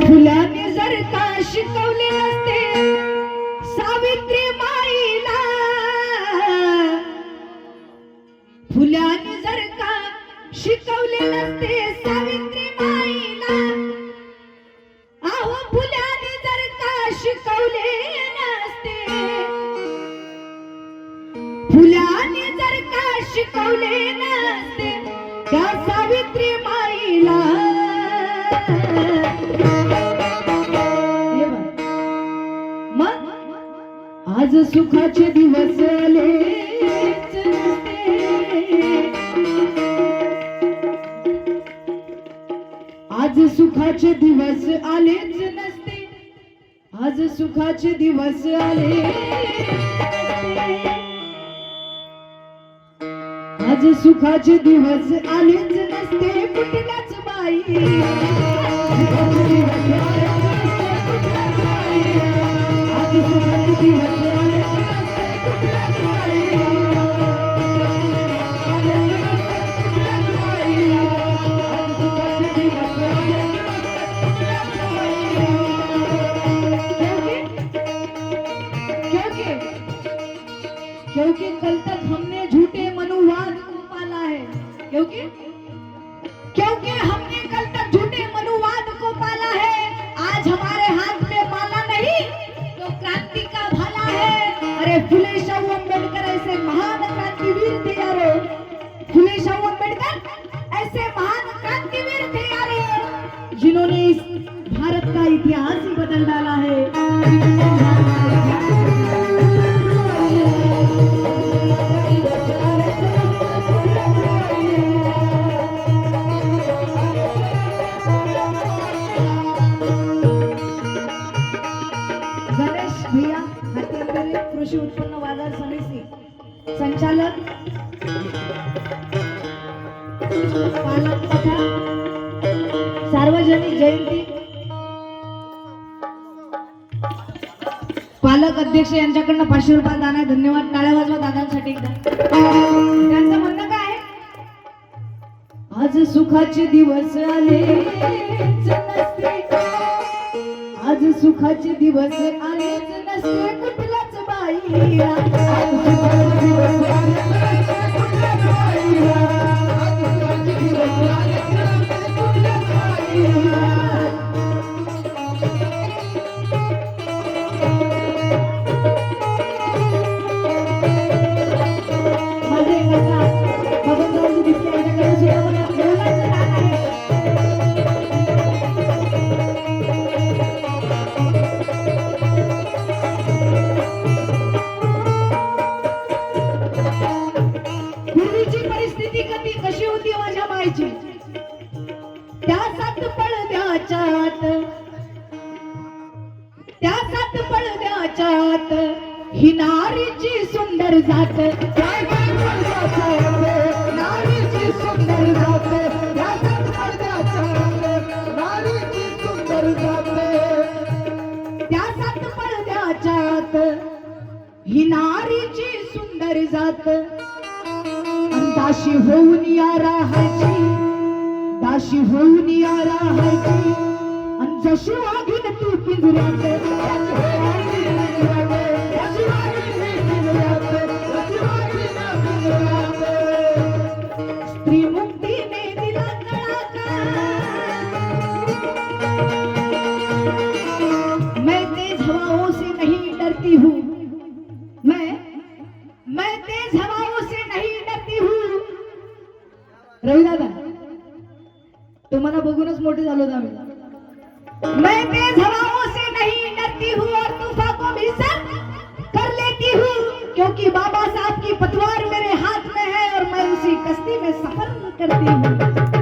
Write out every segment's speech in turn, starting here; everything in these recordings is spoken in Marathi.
फुलाने जर का शिकवले असते सावित्री माईला. फुलाने जर का शिकवले असते सावित्री माईला. अहो फुलाने जर का शिकवले नसते फुलाने जर का शिकवले नसते त्या सावित्री आज सुखाचे दिवस आले. आज सुखाचे दिवस आलेच नसते. आज सुखाचे दिवस आले. आज सुखाचे दिवस आलेच नसते. कुठल्याच बाई. क्योंकि क्योंकि हमने कल तक झूठे मनुवाद को पाला है, आज हमारे हाथ में माला नहीं तो क्रांति का भाला है। अरे फुले शाहू अंबेडकर ऐसे महान क्रांतिवीर थे यारो। फुले शाहू अंबेडकर ऐसे महान क्रांतिवीर थे यारो, जिन्होंने इस भारत का इतिहास ही बदल डाला है। कृषी उत्पन्न बाजार समिती. संचालक. पालक तथा सार्वजनिक जयंती. पालक अध्यक्ष यांच्याकडनं पाचशे रुपये दान आहे. धन्यवाद. टाळ्या वाजवा दादांसाठी एकदा. त्यांचं म्हणणं काय आज सुखाचे दिवस आले. आज सुखाचे दिवस आलेच नसते त्या सात पडद्याच्या आत. त्या सात पडद्याच्या आत ही नारीची सुंदर जात. नारीची सुंदर जात. त्या सात पडद्याच्या आत नारीची सुंदर जात. त्या सात ही नारीची सुंदर जात. दाशी होऊन या राहायची. दाशी होऊन यारा राहायची आणि जशी वाघीन तू पिंजऱ्यात तुम्हाला मोटे झालो आम्ही मैं तेज हवाओं से नहीं डरती हूँ और तूफ़ान को भी सर कर लेती हूँ, क्योंकि बाबा साहब की पतवार मेरे हाथ में है और मैं उसी कश्ती में सफ़र करती हूँ।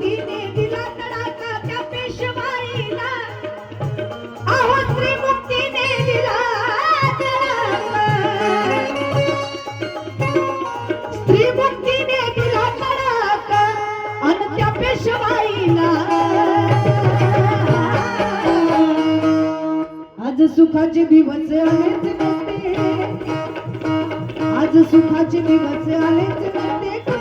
तिने दिला तडाखा आणि त्या पेशवाईला. आज सुखाचे दिवस आलेच मोठे आज सुखाचे दिवस आलेच मोठे